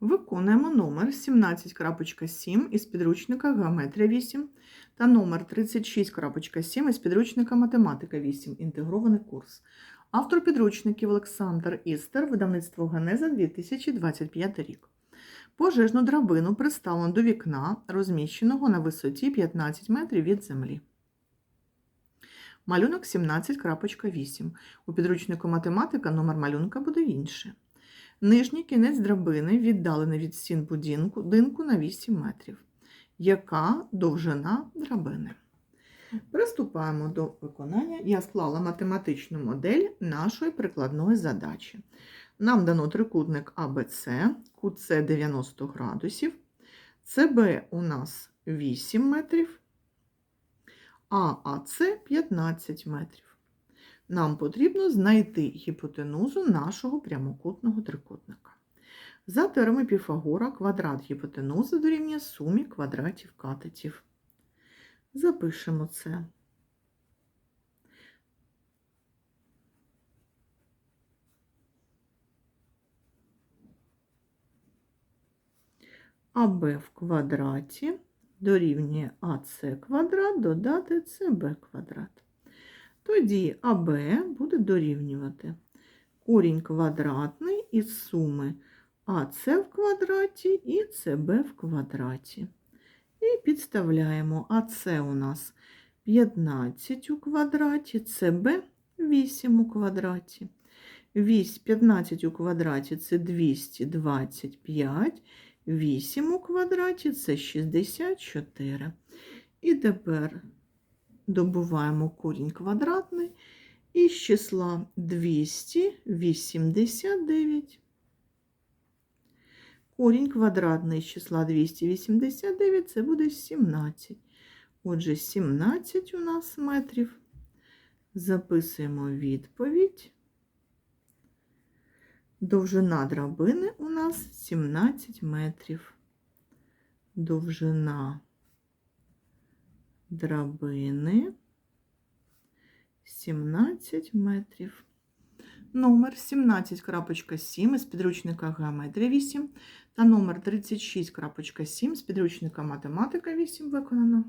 Виконуємо номер 17.7 із підручника Геометрія 8 та номер 36.7 із підручника Математика 8. Інтегрований курс. Автор підручників Олександр Істер, видавництво Генеза 2025 рік. Пожежну драбину приставлено до вікна, розміщеного на висоті 15 метрів від землі. Малюнок 17.8. У підручнику математика номер малюнка буде інший. Нижній кінець драбини віддалений від стін будинку динку на 8 метрів. Яка довжина драбини? Приступаємо до виконання. Я склала математичну модель нашої прикладної задачі. Нам дано трикутник АБЦ, кут С 90 градусів, СБ у нас 8 метрів, а АЦ 15 метрів. Нам потрібно знайти гіпотенузу нашого прямокутного трикутника. За теоремою Піфагора квадрат гіпотенузи дорівнює сумі квадратів катетів. Запишемо це. АБ в квадраті дорівнює АС квадрат додати СБ квадрат. Тоді АБ буде дорівнювати корінь квадратний із суми АС в квадраті і СБ в квадраті. І підставляємо АС у нас 15 у квадраті, СБ 8 у квадраті. 15 у квадраті це 225, 8 у квадраті це 64. І тепер добуваємо корінь квадратний із числа 289. Корінь квадратний з числа 289 це буде 17. Отже, 17 у нас метрів. Записуємо відповідь. Довжина драбини у нас 17 метрів. Довжина драбини 17 метрів. Номер 17.7 з підручника Геометрія 8 та номер 36.7 з підручника Математика 8 виконано.